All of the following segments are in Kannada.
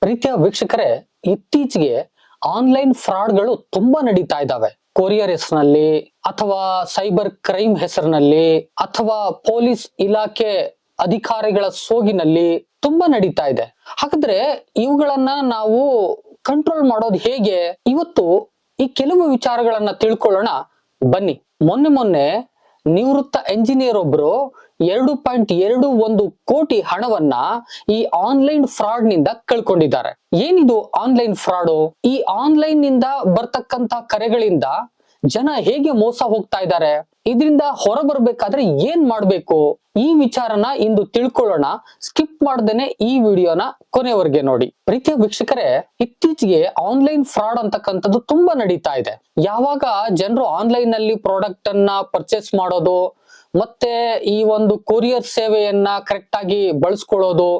ಪ್ರೀತಿಯ, ವೀಕ್ಷಕರೇ, ಇತ್ತೀಚೆಗೆ ಆನ್ಲೈನ್ ಫ್ರಾಡ್ಗಳು ತುಂಬಾ ನಡೀತಾ ಇದ್ದಾವೆ. ಕೊರಿಯರ್ ಹೆಸರಿನಲ್ಲಿ ಅಥವಾ ಸೈಬರ್ ಕ್ರೈಮ್ ಹೆಸರಿನಲ್ಲಿ ಅಥವಾ ಪೊಲೀಸ್ ಇಲಾಖೆ ಅಧಿಕಾರಿಗಳ ಸೋಗಿನಲ್ಲಿ ತುಂಬಾ ನಡೀತಾ ಇದೆ. ಹಾಗಾದ್ರೆ ಇವುಗಳನ್ನ ನಾವು ಕಂಟ್ರೋಲ್ ಮಾಡೋದು ಹೇಗೆ? ಇವತ್ತು ಈ ಕೆಲವು ವಿಚಾರಗಳನ್ನ ತಿಳ್ಕೊಳ್ಳೋಣ. ಬನ್ನಿ. ಮೊನ್ನೆ ಮೊನ್ನೆ ನಿವೃತ್ತ ಎಂಜಿನಿಯರ್ ಒಬ್ರು ಎರಡು ಪಾಯಿಂಟ್ ಎರಡು ಒಂದು ಕೋಟಿ ಹಣವನ್ನ ಈ ಆನ್ಲೈನ್ ಫ್ರಾಡ್ನಿಂದ ಕಳ್ಕೊಂಡಿದ್ದಾರೆ. ಏನಿದು ಆನ್ಲೈನ್ ಫ್ರಾಡು ಈ ಆನ್ಲೈನ್ನಿಂದ ಬರ್ತಕ್ಕಂತ ಕರೆಗಳಿಂದ ಜನ ಹೇಗೆ ಮೋಸ ಹೋಗ್ತಾ ಇದ್ದಾರೆ? ಇದರಿಂದ ಹೊರ ಬರ್ಬೇಕಾದ್ರೆ ಏನ್ ಮಾಡ್ಬೇಕು? ಈ ವಿಚಾರನ ಇಂದು ತಿಳ್ಕೊಳ್ಳೋಣ. ಸ್ಕಿಪ್ ಮಾಡ್ದೇನೆ ಈ ವಿಡಿಯೋನ ಕೊನೆವರೆಗೆ ನೋಡಿ. ಪ್ರೀತಿಯ ವೀಕ್ಷಕರೇ, ಇತ್ತೀಚೆಗೆ ಆನ್ಲೈನ್ ಫ್ರಾಡ್ ಅಂತಕ್ಕಂಥದ್ದು ತುಂಬಾ ನಡೀತಾ ಇದೆ. ಯಾವಾಗ ಜನರು ಆನ್ಲೈನ್ನಲ್ಲಿ ಪ್ರಾಡಕ್ಟ್ ಅನ್ನ ಪರ್ಚೇಸ್ ಮಾಡೋದು, ಮತ್ತೆ ಈ ಒಂದು ಕೊರಿಯರ್ ಸೇವೆಯನ್ನ ಕರೆಕ್ಟ್ ಆಗಿ ಬಳಸ್ಕೊಳ್ಳೋದು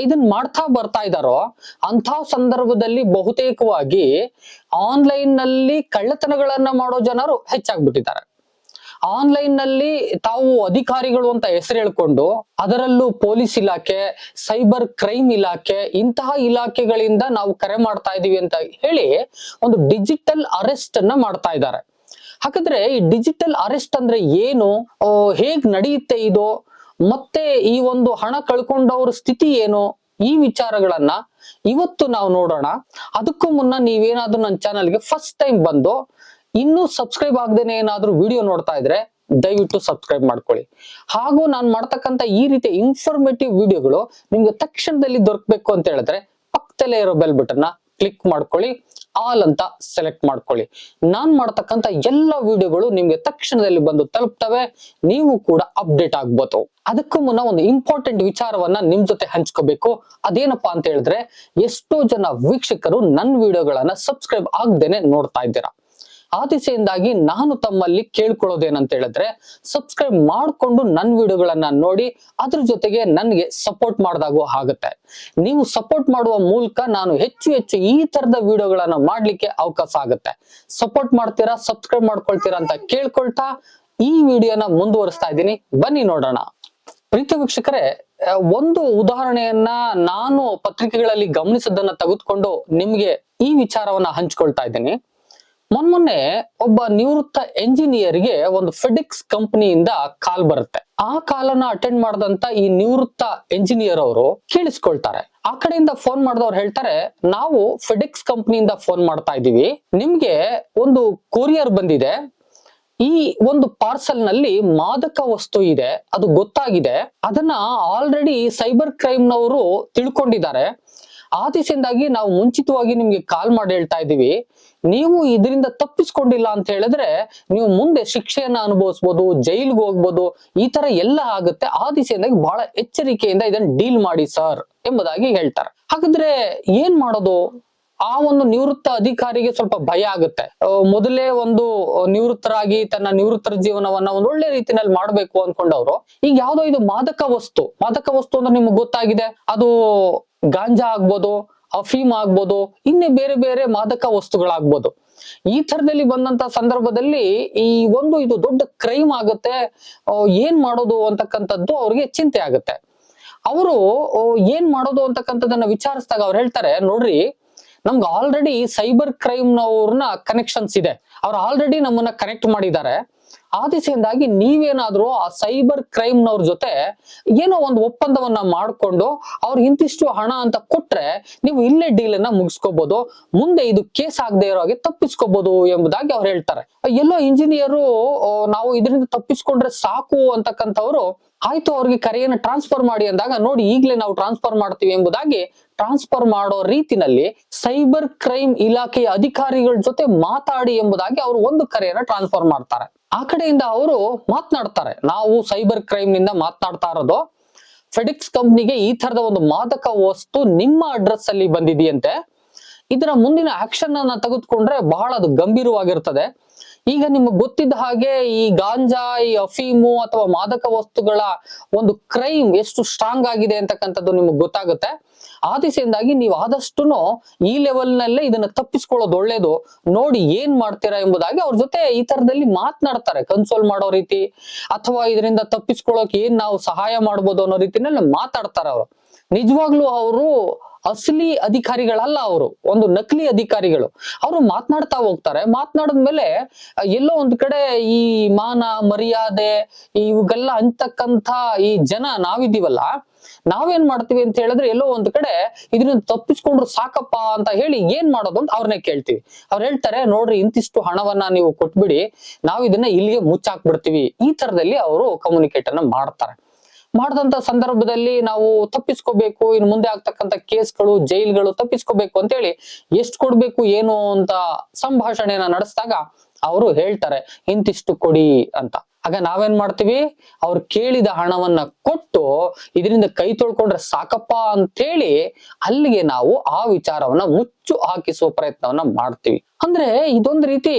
ಇದನ್ನ ಮಾಡ್ತಾ ಬರ್ತಾ ಇದಾರೋ ಅಂತ ಸಂದರ್ಭದಲ್ಲಿ ಬಹುತೇಕವಾಗಿ ಆನ್ಲೈನ್ನಲ್ಲಿ ಕಳ್ಳತನಗಳನ್ನ ಮಾಡೋ ಜನರು ಹೆಚ್ಚಾಗ್ಬಿಟ್ಟಿದ್ದಾರೆ. ಆನ್ಲೈನ್ನಲ್ಲಿ ತಾವು ಅಧಿಕಾರಿಗಳು ಅಂತ ಹೆಸರು ಹೇಳ್ಕೊಂಡು ಅದರಲ್ಲೂ ಪೊಲೀಸ್ ಇಲಾಖೆ, ಸೈಬರ್ ಕ್ರೈಮ್ ಇಲಾಖೆ ಇಂತಹ ಇಲಾಖೆಗಳಿಂದ ನಾವು ಕರೆ ಮಾಡ್ತಾ ಇದೀವಿ ಅಂತ ಹೇಳಿ ಒಂದು ಡಿಜಿಟಲ್ ಅರೆಸ್ಟ್ ಅನ್ನ ಮಾಡ್ತಾ ಇದ್ದಾರೆ. ಹಾಗಾದ್ರೆ ಈ ಡಿಜಿಟಲ್ ಅರೆಸ್ಟ್ ಅಂದ್ರೆ ಏನು? ಹೇಗ್ ನಡೆಯುತ್ತೆ ಇದು? ಮತ್ತೆ ಈ ಒಂದು ಹಣ ಕಳ್ಕೊಂಡವ್ರ ಸ್ಥಿತಿ ಏನು? ಈ ವಿಚಾರಗಳನ್ನ ಇವತ್ತು ನಾವು ನೋಡೋಣ. ಅದಕ್ಕೂ ಮುನ್ನ ನೀವೇನಾದ್ರೂ ನನ್ನ ಚಾನಲ್ಗೆ ಫಸ್ಟ್ ಟೈಮ್ ಬಂದು ಇನ್ನೂ ಸಬ್ಸ್ಕ್ರೈಬ್ ಆಗದೇನೆ ಏನಾದ್ರೂ ವಿಡಿಯೋ ನೋಡ್ತಾ ಇದ್ರೆ ದಯವಿಟ್ಟು ಸಬ್ಸ್ಕ್ರೈಬ್ ಮಾಡ್ಕೊಳ್ಳಿ. ಹಾಗೂ ನಾನು ಮಾಡ್ತಕ್ಕಂಥ ಈ ರೀತಿಯ ಇನ್ಫಾರ್ಮೇಟಿವ್ ವಿಡಿಯೋಗಳು ನಿಮ್ಗೆ ತಕ್ಷಣದಲ್ಲಿ ದೊರಕಬೇಕು ಅಂತ ಹೇಳಿದ್ರೆ ಪಕ್ಕದಲ್ಲೇ ಇರೋ ಬೆಲ್ ಬಟನ್ನ ಕ್ಲಿಕ್ ಮಾಡ್ಕೊಳ್ಳಿ ಆಲ್ ಅಂತ ಸೆಲೆಕ್ಟ್ ಮಾಡ್ಕೊಳ್ಳಿ. ನಾನ್ ಮಾಡ್ತಕ್ಕಂತ ಎಲ್ಲ ವಿಡಿಯೋಗಳು ನಿಮ್ಗೆ ತಕ್ಷಣದಲ್ಲಿ ಬಂದು ತಲುಪ್ತವೆ, ನೀವು ಕೂಡ ಅಪ್ಡೇಟ್ ಆಗ್ಬೋದು. ಅದಕ್ಕೂ ಮುನ್ನ ಒಂದು ಇಂಪಾರ್ಟೆಂಟ್ ವಿಚಾರವನ್ನ ನಿಮ್ ಜೊತೆ ಹಂಚ್ಕೋಬೇಕು. ಅದೇನಪ್ಪಾ ಅಂತ ಹೇಳಿದ್ರೆ, ಎಷ್ಟೋ ಜನ ವೀಕ್ಷಕರು ನನ್ನ ವಿಡಿಯೋಗಳನ್ನ ಸಬ್ಸ್ಕ್ರೈಬ್ ಆಗ್ದೇನೆ ನೋಡ್ತಾ ಇದ್ದೀರಾ. ಆ ನಾನು ತಮ್ಮಲ್ಲಿ ಕೇಳ್ಕೊಳ್ಳೋದೇನಂತ ಹೇಳಿದ್ರೆ ಸಬ್ಸ್ಕ್ರೈಬ್ ಮಾಡ್ಕೊಂಡು ನನ್ನ ವಿಡಿಯೋಗಳನ್ನ ನೋಡಿ, ಅದ್ರ ಜೊತೆಗೆ ನನಗೆ ಸಪೋರ್ಟ್ ಮಾಡಿದಾಗೂ ಆಗುತ್ತೆ. ನೀವು ಸಪೋರ್ಟ್ ಮಾಡುವ ಮೂಲಕ ನಾನು ಹೆಚ್ಚು ಹೆಚ್ಚು ಈ ತರದ ವಿಡಿಯೋಗಳನ್ನ ಮಾಡ್ಲಿಕ್ಕೆ ಅವಕಾಶ ಆಗುತ್ತೆ. ಸಪೋರ್ಟ್ ಮಾಡ್ತೀರಾ ಸಬ್ಸ್ಕ್ರೈಬ್ ಮಾಡ್ಕೊಳ್ತೀರಾ ಅಂತ ಕೇಳ್ಕೊಳ್ತಾ ಈ ವಿಡಿಯೋನ ಮುಂದುವರಿಸ್ತಾ ಇದ್ದೀನಿ. ಬನ್ನಿ ನೋಡೋಣ. ಪ್ರೀತಿ ವೀಕ್ಷಕರೇ ಒಂದು ಉದಾಹರಣೆಯನ್ನ ನಾನು ಪತ್ರಿಕೆಗಳಲ್ಲಿ ಗಮನಿಸದನ್ನ ತೆಗೆದುಕೊಂಡು ನಿಮ್ಗೆ ಈ ವಿಚಾರವನ್ನ ಹಂಚ್ಕೊಳ್ತಾ ಇದ್ದೀನಿ. ಮೊನ್ನೆ ಒಬ್ಬ ನಿವೃತ್ತ ಎಂಜಿನಿಯರ್ಗೆ ಒಂದು ಫೆಡಿಕ್ಸ್ ಕಂಪನಿಯಿಂದ ಕಾಲ್ ಬರುತ್ತೆ. ಆ ಕಾಲನ್ನ ಅಟೆಂಡ್ ಮಾಡಿದಂತ ಈ ನಿವೃತ್ತ ಎಂಜಿನಿಯರ್ ಅವರು ಕೇಳಿಸ್ಕೊಳ್ತಾರೆ. ಆ ಕಡೆಯಿಂದ ಫೋನ್ ಮಾಡಿದವ್ರು ಹೇಳ್ತಾರೆ, ನಾವು ಫೆಡಿಕ್ಸ್ ಕಂಪನಿಯಿಂದ ಫೋನ್ ಮಾಡ್ತಾ ಇದೀವಿ ನಿಮ್ಗೆ ಒಂದು ಕೊರಿಯರ್ ಬಂದಿದೆ. ಈ ಒಂದು ಪಾರ್ಸಲ್ನಲ್ಲಿ ಮಾದಕ ವಸ್ತು ಇದೆ. ಅದು ಗೊತ್ತಾಗಿದೆ. ಅದನ್ನ ಆಲ್ರೆಡಿ ಸೈಬರ್ ಕ್ರೈಮ್ ನವರು ತಿಳ್ಕೊಂಡಿದ್ದಾರೆ. ಆ ದಿಸೆಯಿಂದಾಗಿ ನಾವು ಮುಂಚಿತವಾಗಿ ನಿಮ್ಗೆ ಕಾಲ್ ಮಾಡಿ ಹೇಳ್ತಾ ಇದೀವಿ ನೀವು ಇದರಿಂದ ತಪ್ಪಿಸ್ಕೊಂಡಿಲ್ಲ ಅಂತ ಹೇಳಿದ್ರೆ ನೀವು ಮುಂದೆ ಶಿಕ್ಷೆಯನ್ನ ಅನುಭವಿಸ್ಬೋದು, ಜೈಲ್ಗೆ ಹೋಗ್ಬೋದು, ಈ ತರ ಎಲ್ಲ ಆಗುತ್ತೆ. ಆ ದಿಸೆಯಿಂದಾಗಿ ಬಹಳ ಎಚ್ಚರಿಕೆಯಿಂದ ಇದನ್ನ ಡೀಲ್ ಮಾಡಿ ಸರ್ ಎಂಬುದಾಗಿ ಹೇಳ್ತಾರೆ. ಹಾಗಾದ್ರೆ ಏನ್ ಮಾಡೋದು? ಆ ಒಂದು ನಿವೃತ್ತ ಅಧಿಕಾರಿಗೆ ಸ್ವಲ್ಪ ಭಯ ಆಗುತ್ತೆ. ಮೊದಲೇ ಒಂದು ನಿವೃತ್ತರಾಗಿ ತನ್ನ ನಿವೃತ್ತರ ಜೀವನವನ್ನ ಒಂದು ಒಳ್ಳೆ ರೀತಿನಲ್ಲಿ ಮಾಡ್ಬೇಕು ಅನ್ಕೊಂಡವ್ರು ಈಗ ಯಾವ್ದೋ ಇದು ಮಾದಕ ವಸ್ತು. ಮಾದಕ ವಸ್ತು ಅಂದ್ರೆ ನಿಮ್ಗೆ ಗೊತ್ತಾಗಿದೆ. ಅದು ಗಾಂಜಾ ಆಗ್ಬೋದು, ಅಫೀಮ್ ಆಗ್ಬೋದು, ಇನ್ನೇ ಬೇರೆ ಬೇರೆ ಮಾದಕ ವಸ್ತುಗಳಾಗ್ಬೋದು. ಈ ತರದಲ್ಲಿ ಬಂದಂತ ಸಂದರ್ಭದಲ್ಲಿ ಈ ಒಂದು ಇದು ದೊಡ್ಡ ಕ್ರೈಮ್ ಆಗುತ್ತೆ ಏನ್ ಮಾಡೋದು ಅಂತಕ್ಕಂಥದ್ದು ಅವ್ರಿಗೆ ಚಿಂತೆ ಆಗುತ್ತೆ. ಅವರು ಏನ್ ಮಾಡೋದು ಅಂತಕ್ಕಂಥದ್ದನ್ನ ವಿಚಾರಿಸಿದಾಗ ಅವ್ರು ಹೇಳ್ತಾರೆ, ನೋಡ್ರಿ, ನಮ್ಗೆ ಆಲ್ರೆಡಿ ಸೈಬರ್ ಕ್ರೈಮ್ ಅವ್ರನ್ನ ಕನೆಕ್ಷನ್ಸ್ ಇದೆ. ಅವ್ರು ಆಲ್ರೆಡಿ ನಮ್ಮನ್ನ ಕನೆಕ್ಟ್ ಮಾಡಿದ್ದಾರೆ. ಆ ದಿಸೆಯಿಂದಾಗಿ ನೀವೇನಾದ್ರೂ ಆ ಸೈಬರ್ ಕ್ರೈಮ್ ನವ್ರ ಜೊತೆ ಏನೋ ಒಂದು ಒಪ್ಪಂದವನ್ನ ಮಾಡ್ಕೊಂಡು ಅವ್ರಿಗೆ ಇಂತಿಷ್ಟು ಹಣ ಅಂತ ಕೊಟ್ರೆ ನೀವು ಇಲ್ಲೇ ಡೀಲ್ ಅನ್ನ ಮುಗಿಸ್ಕೋಬಹುದು ಮುಂದೆ ಇದು ಕೇಸ್ ಆಗದೆ ಇರೋ ಹಾಗೆ ತಪ್ಪಿಸ್ಕೋಬಹುದು ಎಂಬುದಾಗಿ ಅವ್ರು ಹೇಳ್ತಾರೆ. ಎಲ್ಲೋ ಇಂಜಿನಿಯರು ನಾವು ಇದರಿಂದ ತಪ್ಪಿಸ್ಕೊಂಡ್ರೆ ಸಾಕು ಅಂತಕ್ಕಂಥವ್ರು, ಆಯ್ತು ಅವ್ರಿಗೆ ಕರೆಯನ್ನು ಟ್ರಾನ್ಸ್ಫರ್ ಮಾಡಿ ಅಂದಾಗ ನೋಡಿ ಈಗಲೇ ನಾವು ಟ್ರಾನ್ಸ್ಫರ್ ಮಾಡ್ತೀವಿ ಎಂಬುದಾಗಿ ಟ್ರಾನ್ಸ್ಫರ್ ಮಾಡೋ ರೀತಿನಲ್ಲಿ ಸೈಬರ್ ಕ್ರೈಮ್ ಇಲಾಖೆಯ ಅಧಿಕಾರಿಗಳ ಜೊತೆ ಮಾತಾಡಿ ಎಂಬುದಾಗಿ ಅವರು ಒಂದು ಕರೆಯನ್ನ ಟ್ರಾನ್ಸ್ಫರ್ ಮಾಡ್ತಾರೆ. ಆ ಕಡೆಯಿಂದ ಅವರು ಮಾತನಾಡ್ತಾರೆ. ನಾವು ಸೈಬರ್ ಕ್ರೈಮ್ನಿಂದ ಮಾತನಾಡ್ತಾ ಇರೋದು, ಫೆಡಿಕ್ಸ್ ಕಂಪ್ನಿಗೆ ಈ ತರದ ಒಂದು ಮಾದಕ ವಸ್ತು ನಿಮ್ಮ ಅಡ್ರೆಸ್ ಅಲ್ಲಿ ಬಂದಿದೆಯಂತೆ. ಇದರ ಮುಂದಿನ ಆಕ್ಷನ್ ಅನ್ನ ತೆಗೆದುಕೊಂಡ್ರೆ ಬಹಳ ಅದು ಗಂಭೀರವಾಗಿರ್ತದೆ. ಈಗ ನಿಮ್ಗೆ ಗೊತ್ತಿದ್ದ ಹಾಗೆ ಈ ಗಾಂಜಾ, ಈ ಅಫೀಮು ಅಥವಾ ಮಾದಕ ವಸ್ತುಗಳ ಒಂದು ಕ್ರೈಮ್ ಎಷ್ಟು ಸ್ಟ್ರಾಂಗ್ ಆಗಿದೆ ಅಂತಕ್ಕಂಥದ್ದು ನಿಮ್ಗೆ ಗೊತ್ತಾಗುತ್ತೆ. ಆ ದಿಸೆಯಿಂದಾಗಿ ನೀವು ಆದಷ್ಟು ಈ ಲೆವೆಲ್ ನಲ್ಲೇ ಇದನ್ನ ತಪ್ಪಿಸ್ಕೊಳ್ಳೋದು ಒಳ್ಳೇದು. ನೋಡಿ ಏನ್ ಮಾಡ್ತೀರಾ ಎಂಬುದಾಗಿ ಅವ್ರ ಜೊತೆ ಈ ತರದಲ್ಲಿ ಮಾತನಾಡ್ತಾರೆ ಕನ್ಸೋಲ್ ಮಾಡೋ ರೀತಿ ಅಥವಾ ಇದರಿಂದ ತಪ್ಪಿಸ್ಕೊಳ್ಳೋಕೆ ಏನ್ ನಾವು ಸಹಾಯ ಮಾಡ್ಬೋದು ಅನ್ನೋ ರೀತಿನಲ್ಲಿ ಮಾತಾಡ್ತಾರೆ ಅವರು. ನಿಜವಾಗ್ಲೂ ಅವರು ಅಸಲಿ ಅಧಿಕಾರಿಗಳಲ್ಲ ಅವರು, ಒಂದು ನಕಲಿ ಅಧಿಕಾರಿಗಳು. ಅವರು ಮಾತನಾಡ್ತಾ ಹೋಗ್ತಾರೆ. ಮಾತನಾಡಿದ್ಮೇಲೆ ಎಲ್ಲೋ ಒಂದ್ ಕಡೆ ಈ ಮಾನ, ಮರ್ಯಾದೆ ಇವುಗೆಲ್ಲ ಅಂತಕ್ಕಂಥ ಈ ಜನ ನಾವಿದೀವಲ್ಲ ನಾವೇನ್ ಮಾಡ್ತೀವಿ ಅಂತ ಹೇಳಿದ್ರೆ ಎಲ್ಲೋ ಒಂದ್ ಕಡೆ ಇದನ್ನ ತಪ್ಪಿಸ್ಕೊಂಡ್ರು ಸಾಕಪ್ಪ ಅಂತ ಹೇಳಿ ಏನ್ ಮಾಡೋದು ಅಂತ ಅವ್ರನ್ನೇ ಕೇಳ್ತೀವಿ. ಅವ್ರು ಹೇಳ್ತಾರೆ, ನೋಡ್ರಿ ಇಂತಿಷ್ಟು ಹಣವನ್ನ ನೀವು ಕೊಟ್ಬಿಡಿ, ನಾವು ಇದನ್ನ ಇಲ್ಲಿಗೆ ಮುಚ್ಚಾಕ್ಬಿಡ್ತೀವಿ. ಈ ತರದಲ್ಲಿ ಅವರು ಕಮ್ಯುನಿಕೇಟ್ ಅನ್ನ ಮಾಡ್ತಾರೆ. ಮಾಡಿದಂತ ಸಂದರ್ಭದಲ್ಲಿ ನಾವು ತಪ್ಪಿಸ್ಕೋಬೇಕು, ಇನ್ನು ಮುಂದೆ ಆಗ್ತಕ್ಕಂಥ ಕೇಸ್ಗಳು, ಜೈಲ್ಗಳು ತಪ್ಪಿಸ್ಕೋಬೇಕು ಅಂತೇಳಿ ಎಷ್ಟು ಕೊಡ್ಬೇಕು, ಏನು ಅಂತ ಸಂಭಾಷಣೆಯನ್ನ ನಡೆಸಿದಾಗ ಅವರು ಹೇಳ್ತಾರೆ, ಇಂತಿಷ್ಟು ಕೊಡಿ ಅಂತ. ಆಗ ನಾವೇನ್ ಮಾಡ್ತೀವಿ? ಅವ್ರು ಕೇಳಿದ ಹಣವನ್ನ ಕೊಟ್ಟು ಇದರಿಂದ ಕೈ ತೊಳ್ಕೊಂಡ್ರೆ ಸಾಕಪ್ಪ ಅಂತೇಳಿ ಅಲ್ಲಿಗೆ ನಾವು ಆ ವಿಚಾರವನ್ನ ಮುಚ್ಚು ಹಾಕಿಸುವ ಪ್ರಯತ್ನವನ್ನ ಮಾಡ್ತೀವಿ. ಅಂದ್ರೆ ಇದೊಂದು ರೀತಿ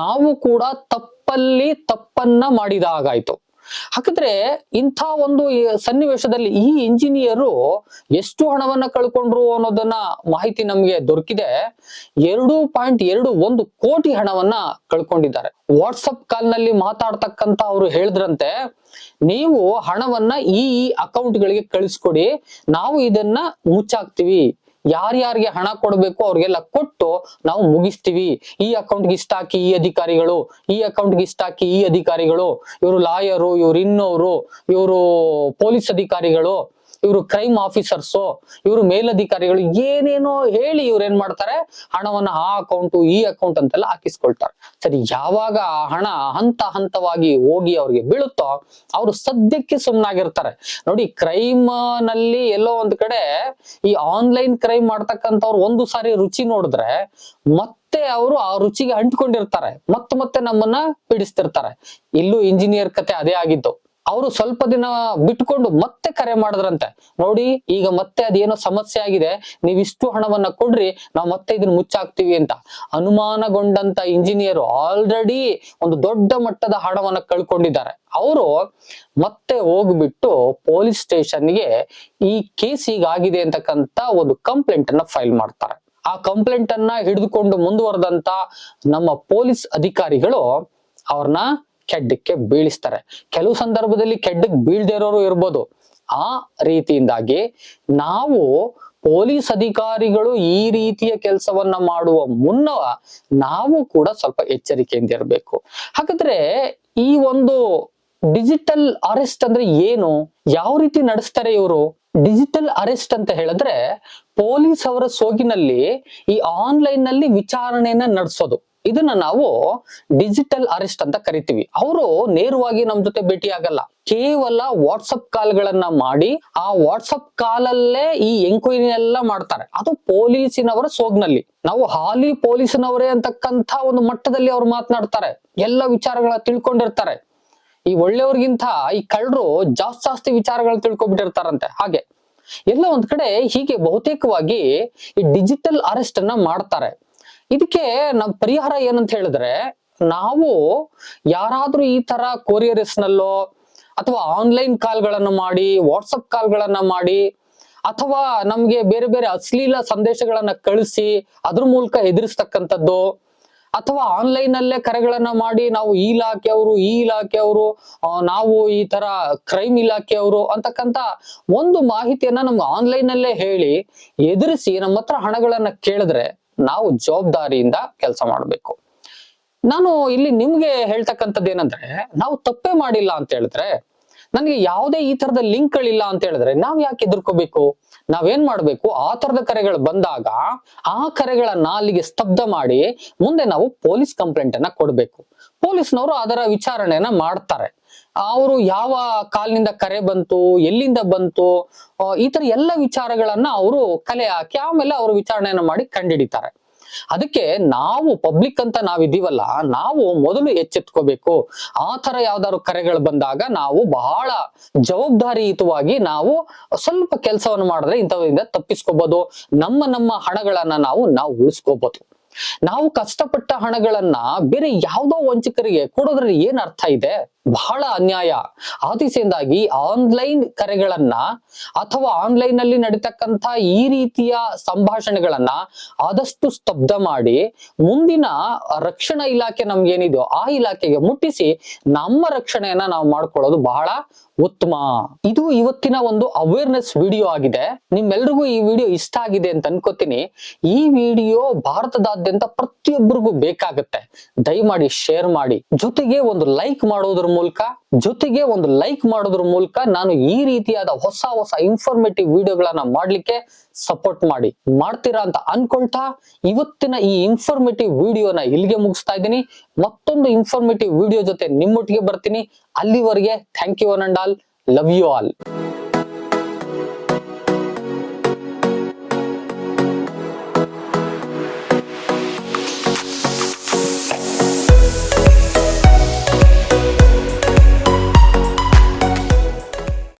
ನಾವು ಕೂಡ ತಪ್ಪಲ್ಲಿ ತಪ್ಪನ್ನ ಮಾಡಿದ ಹಾಗಾಯ್ತು ಹಾಗಾದ್ರೆ ಇಂಥ ಒಂದು ಸನ್ನಿವೇಶದಲ್ಲಿ ಈ ಇಂಜಿನಿಯರು ಎಷ್ಟು ಹಣವನ್ನ ಕಳ್ಕೊಂಡ್ರು ಅನ್ನೋದನ್ನ ಮಾಹಿತಿ ನಮ್ಗೆ ದೊರಕಿದೆ. ಎರಡು ಪಾಯಿಂಟ್ ಎರಡು ಒಂದು ಕೋಟಿ ಹಣವನ್ನ ಕಳ್ಕೊಂಡಿದ್ದಾರೆ. ವಾಟ್ಸಪ್ ಕಾಲ್ನಲ್ಲಿ ಮಾತಾಡ್ತಕ್ಕಂತ ಅವರು ಹೇಳಿದ್ರಂತೆ, ನೀವು ಹಣವನ್ನ ಈ ಅಕೌಂಟ್ ಗಳಿಗೆ ಕಳಿಸ್ಕೊಡಿ, ನಾವು ಇದನ್ನ ಮುಚ್ಚಾಕ್ತಿವಿ. ಯಾರ್ಯಾರಿಗೆ ಹಣ ಕೊಡಬೇಕು ಅವ್ರಿಗೆಲ್ಲ ಕೊಟ್ಟು ನಾವು ಮುಗಿಸ್ತೀವಿ. ಈ ಅಕೌಂಟ್ಗೆ ಇಷ್ಟ ಹಾಕಿ ಈ ಅಧಿಕಾರಿಗಳು, ಈ ಅಕೌಂಟ್ಗೆ ಇಷ್ಟ ಹಾಕಿ ಈ ಅಧಿಕಾರಿಗಳು, ಇವರು ಲಾಯರು ಇವ್ರು ಇನ್ನೋರು, ಇವರು ಪೊಲೀಸ್ ಅಧಿಕಾರಿಗಳು ಇವರು ಕ್ರೈಮ್ ಆಫೀಸರ್ಸು ಇವರು ಮೇಲಧಿಕಾರಿಗಳು ಏನೇನೋ ಹೇಳಿ ಇವ್ರು ಏನ್ ಮಾಡ್ತಾರೆ? ಹಣವನ್ನ ಆ ಅಕೌಂಟ್ ಈ ಅಕೌಂಟ್ ಅಂತೆಲ್ಲ ಹಾಕಿಸ್ಕೊಳ್ತಾರೆ. ಸರಿ, ಯಾವಾಗ ಆ ಹಣ ಹಂತ ಹಂತವಾಗಿ ಹೋಗಿ ಅವ್ರಿಗೆ ಬೀಳುತ್ತೋ, ಅವರು ಸದ್ಯಕ್ಕೆ ಸುಮ್ನಾಗಿರ್ತಾರೆ. ನೋಡಿ ಕ್ರೈಮ್ನಲ್ಲಿ ಎಲ್ಲೋ ಒಂದ್ ಕಡೆ ಈ ಆನ್ಲೈನ್ ಕ್ರೈಮ್ ಮಾಡ್ತಕ್ಕಂಥವ್ರು ಒಂದು ಸಾರಿ ರುಚಿ ನೋಡಿದ್ರೆ ಮತ್ತೆ ಅವರು ಆ ರುಚಿಗೆ ಅಂಟ್ಕೊಂಡಿರ್ತಾರೆ. ಮತ್ತೆ ಮತ್ತೆ ನಮ್ಮನ್ನ ಪೀಡಿಸ್ತಿರ್ತಾರೆ. ಇಲ್ಲೂ ಇಂಜಿನಿಯರ್ ಕತೆ ಅದೇ ಆಗಿದ್ದು. ಅವರು ಸ್ವಲ್ಪ ದಿನ ಬಿಟ್ಕೊಂಡು ಮತ್ತೆ ಕರೆ ಮಾಡಿದ್ರಂತೆ. ನೋಡಿ, ಈಗ ಮತ್ತೆ ಅದೇನೋ ಸಮಸ್ಯೆ ಆಗಿದೆ. ನೀವು ಇಷ್ಟು ಹಣವನ್ನ ಕೊಡ್ರಿ, ನಾವು ಮತ್ತೆ ಇದನ್ನ ಮುಚ್ಚಾಕ್ತಿವಿ ಅಂತ. ಅನುಮಾನಗೊಂಡಂತ ಇಂಜಿನಿಯರ್ ಆಲ್ರೆಡಿ ಒಂದು ದೊಡ್ಡ ಮಟ್ಟದ ಹಣವನ್ನ ಕಳ್ಕೊಂಡಿದ್ದಾರೆ. ಅವರು ಮತ್ತೆ ಹೋಗ್ಬಿಟ್ಟು ಪೊಲೀಸ್ ಸ್ಟೇಷನ್ಗೆ ಈ ಕೇಸ್ ಆಗಿದೆ ಅಂತಕ್ಕಂತ ಒಂದು ಕಂಪ್ಲೇಂಟ್ ಅನ್ನ ಫೈಲ್ ಮಾಡ್ತಾರೆ. ಆ ಕಂಪ್ಲೇಂಟ್ ಅನ್ನ ಹಿಡಿದುಕೊಂಡು ಮುಂದುವರೆದಂತ ನಮ್ಮ ಪೊಲೀಸ್ ಅಧಿಕಾರಿಗಳು ಅವ್ರನ್ನ ಕೆಡ್ಡಕ್ಕೆ ಬೀಳಿಸ್ತಾರೆ. ಕೆಲವು ಸಂದರ್ಭದಲ್ಲಿ ಕೆಡ್ಡಕ್ಕೆ ಬೀಳ್ದೇ ಇರೋರು ಇರ್ಬೋದು. ಆ ರೀತಿಯಿಂದಾಗಿ ನಾವು ಪೊಲೀಸ್ ಅಧಿಕಾರಿಗಳು ಈ ರೀತಿಯ ಕೆಲಸವನ್ನ ಮಾಡುವ ಮುನ್ನ ನಾವು ಕೂಡ ಸ್ವಲ್ಪ ಎಚ್ಚರಿಕೆಯಿಂದ ಇರಬೇಕು. ಹಾಗಾದ್ರೆ ಈ ಒಂದು ಡಿಜಿಟಲ್ ಅರೆಸ್ಟ್ ಅಂದ್ರೆ ಏನು? ಯಾವ ರೀತಿ ನಡೆಸ್ತಾರೆ ಇವರು? ಡಿಜಿಟಲ್ ಅರೆಸ್ಟ್ ಅಂತ ಹೇಳಿದ್ರೆ ಪೊಲೀಸ್ ಅವರ ಸೋಗಿನಲ್ಲಿ ಈ ಆನ್ಲೈನ್ನಲ್ಲಿ ವಿಚಾರಣೆಯನ್ನ ನಡೆಸೋದು. ಇದನ್ನ ನಾವು ಡಿಜಿಟಲ್ ಅರೆಸ್ಟ್ ಅಂತ ಕರಿತೀವಿ. ಅವರು ನೇರವಾಗಿ ನಮ್ ಜೊತೆ ಭೇಟಿ ಆಗಲ್ಲ ಕೇವಲ ವಾಟ್ಸಪ್ ಕಾಲ್ಗಳನ್ನ ಮಾಡಿ ಆ ವಾಟ್ಸಪ್ ಕಾಲಲ್ಲೇ ಈ ಎಂಕ್ವೈರಿ ಎಲ್ಲ ಮಾಡ್ತಾರೆ. ಅದು ಪೊಲೀಸಿನವರ ಸೋಗ್ನಲ್ಲಿ. ನಾವು ಹಾಲಿ ಪೊಲೀಸಿನವರೇ ಅಂತಕ್ಕಂಥ ಒಂದು ಮಟ್ಟದಲ್ಲಿ ಅವ್ರು ಮಾತನಾಡ್ತಾರೆ. ಎಲ್ಲ ವಿಚಾರಗಳ ತಿಳ್ಕೊಂಡಿರ್ತಾರೆ. ಈ ಒಳ್ಳೆಯವ್ರಿಗಿಂತ ಈ ಕಳ್ಳರು ಜಾಸ್ತಿ ಜಾಸ್ತಿ ವಿಚಾರಗಳು ತಿಳ್ಕೊಬಿಟ್ಟಿರ್ತಾರಂತೆ. ಹಾಗೆ. ಎಲ್ಲ ಒಂದ್ ಕಡೆ ಹೀಗೆ ಬಹುತೇಕವಾಗಿ ಈ ಡಿಜಿಟಲ್ ಅರೆಸ್ಟ್ ಅನ್ನ ಮಾಡ್ತಾರೆ. ಇದಕ್ಕೆ ನಮ್ ಪರಿಹಾರ ಏನಂತ ಹೇಳಿದ್ರೆ, ನಾವು ಯಾರಾದ್ರೂ ಈ ತರ ಕೊರಿಯರ್ಸ್ ನಲ್ಲೋ ಅಥವಾ ಆನ್ಲೈನ್ ಕಾಲ್ಗಳನ್ನ ಮಾಡಿ ವಾಟ್ಸಪ್ ಕಾಲ್ಗಳನ್ನ ಮಾಡಿ, ಅಥವಾ ನಮ್ಗೆ ಬೇರೆ ಬೇರೆ ಅಶ್ಲೀಲ ಸಂದೇಶಗಳನ್ನ ಕಳಿಸಿ, ಅದ್ರ ಮೂಲಕ ಎದುರಿಸ್ತಕ್ಕಂಥದ್ದು, ಅಥವಾ ಆನ್ಲೈನ್ ಅಲ್ಲೇ ಕರೆಗಳನ್ನ ಮಾಡಿ ನಾವು ಈ ಇಲಾಖೆಯವರು ಈ ಇಲಾಖೆಯವರು ನಾವು ಈ ತರ ಕ್ರೈಮ್ ಇಲಾಖೆಯವರು ಅಂತಕ್ಕಂತ ಒಂದು ಮಾಹಿತಿಯನ್ನ ನಮ್ಗೆ ಆನ್ಲೈನ್ ಅಲ್ಲೇ ಹೇಳಿ, ಎದುರಿಸಿ, ನಮ್ಮ ಹತ್ರ ಹಣಗಳನ್ನ ಕೇಳಿದ್ರೆ ನಾವು ಜವಾಬ್ದಾರಿಯಿಂದ ಕೆಲಸ ಮಾಡಬೇಕು. ನಾನು ಇಲ್ಲಿ ನಿಮ್ಗೆ ಹೇಳ್ತಕ್ಕಂಥದ್ದು ಏನಂದ್ರೆ, ನಾವು ತಪ್ಪೇ ಮಾಡಿಲ್ಲ ಅಂತ ಹೇಳಿದ್ರೆ, ನನಗೆ ಯಾವುದೇ ಈ ತರದ ಲಿಂಕ್ಗಳಿಲ್ಲ ಅಂತ ಹೇಳಿದ್ರೆ ನಾವ್ ಯಾಕೆ ಎದುರ್ಕೋಬೇಕು ನಾವೇನ್ ಮಾಡ್ಬೇಕು? ಆ ತರದ ಕರೆಗಳು ಬಂದಾಗ ಆ ಕರೆಗಳನ್ನ ಅಲ್ಲಿಗೆ ಸ್ತಬ್ಧ ಮಾಡಿ ಮುಂದೆ ನಾವು ಪೊಲೀಸ್ ಕಂಪ್ಲೇಂಟ್ ಅನ್ನ ಕೊಡ್ಬೇಕು. ಪೊಲೀಸ್ನವರು ಅದರ ವಿಚಾರಣೆಯನ್ನ ಮಾಡ್ತಾರೆ. ಅವರು ಯಾವ ಕಾಲ್ನಿಂದ ಕರೆ ಬಂತು, ಎಲ್ಲಿಂದ ಬಂತು ಈ ತರ ಎಲ್ಲ ವಿಚಾರಗಳನ್ನ ಅವರು ಕಲೆ ಹಾಕಿ ಆಮೇಲೆ ಅವರು ವಿಚಾರಣೆಯನ್ನ ಮಾಡಿ ಕಂಡಿಡಿತಾರೆ. ಅದಕ್ಕೆ ನಾವು ಪಬ್ಲಿಕ್ ಅಂತ ನಾವಿದೀವಲ್ಲ ನಾವು ಮೊದಲು ಎಚ್ಚೆತ್ಕೋಬೇಕು. ಆ ತರ ಯಾವ್ದಾದ್ರು ಕರೆಗಳು ಬಂದಾಗ ನಾವು ಬಹಳ ಜವಾಬ್ದಾರಿಯುತವಾಗಿ ನಾವು ಸ್ವಲ್ಪ ಕೆಲಸವನ್ನು ಮಾಡಿದ್ರೆ ಇಂಥದ್ರಿಂದ ತಪ್ಪಿಸ್ಕೋಬಹುದು ನಮ್ಮ ನಮ್ಮ ಹಣಗಳನ್ನ ನಾವು ನಾವು ಉಳಿಸ್ಕೋಬಹುದು ನಾವು ಕಷ್ಟಪಟ್ಟ ಹಣಗಳನ್ನ ಬೇರೆ ಯಾವ್ದೋ ವಂಚಕರಿಗೆ ಕೊಡೋದ್ರಲ್ಲಿ ಏನ್ ಅರ್ಥ ಇದೆ? ಬಹಳ ಅನ್ಯಾಯ. ಆದಿಸೆಯಿಂದಾಗಿ ಆನ್ಲೈನ್ ಕರೆಗಳನ್ನ ಅಥವಾ ಆನ್ಲೈನ್ನಲ್ಲಿ ನಡೀತಕ್ಕಂತ ಈ ರೀತಿಯ ಸಂಭಾಷಣೆಗಳನ್ನ ಆದಷ್ಟು ಸ್ತಬ್ಧ ಮಾಡಿ ಮುಂದಿನ ರಕ್ಷಣಾ ಇಲಾಖೆ ನಮ್ಗೇನಿದೆಯೋ ಆ ಇಲಾಖೆಗೆ ಮುಟ್ಟಿಸಿ ನಮ್ಮ ರಕ್ಷಣೆಯನ್ನ ನಾವು ಮಾಡ್ಕೊಳ್ಳೋದು ಬಹಳ ಉತ್ತಮ. ಇದು ಇವತ್ತಿನ ಒಂದು ಅವೇರ್ನೆಸ್ ವಿಡಿಯೋ ಆಗಿದೆ. ನಿಮ್ಮೆಲ್ರಿಗೂ ಈ ವಿಡಿಯೋ ಇಷ್ಟ ಆಗಿದೆ ಅಂತ ಅನ್ಕೋತೀನಿ. ಈ ವಿಡಿಯೋ ಭಾರತದಾದ್ಯಂತ ಪ್ರತಿಯೊಬ್ಬರಿಗೂ ಬೇಕಾಗುತ್ತೆ. ದಯಮಾಡಿ ಶೇರ್ ಮಾಡಿ. ಜೊತೆಗೆ ಒಂದು ಲೈಕ್ ಮಾಡೋದ್ರ ಮೂಲಕ, ಜೊತೆಗೆ ಒಂದು ಲೈಕ್ ಮಾಡೋದ್ರ ಮೂಲಕ ನಾನು ಈ ರೀತಿಯಾದ ಹೊಸ ಹೊಸ ಇನ್ಫಾರ್ಮೇಟಿವ್ ವಿಡಿಯೋಗಳನ್ನ ಮಾಡ್ಲಿಕ್ಕೆ ಸಪೋರ್ಟ್ ಮಾಡಿ. ಮಾಡ್ತೀರಾ ಅಂತ ಅನ್ಕೊಳ್ತಾ ಇವತ್ತಿನ ಈ ಇನ್ಫಾರ್ಮೇಟಿವ್ ವಿಡಿಯೋನ ಇಲ್ಲಿಗೆ ಮುಗಿಸ್ತಾ ಇದ್ದೀನಿ. ಮತ್ತೊಂದು ಇನ್ಫಾರ್ಮೇಟಿವ್ ವಿಡಿಯೋ ಜೊತೆ ನಿಮ್ಮೊಟ್ಟಿಗೆ ಬರ್ತೀನಿ. ಅಲ್ಲಿವರೆಗೆ thank you one and all love you all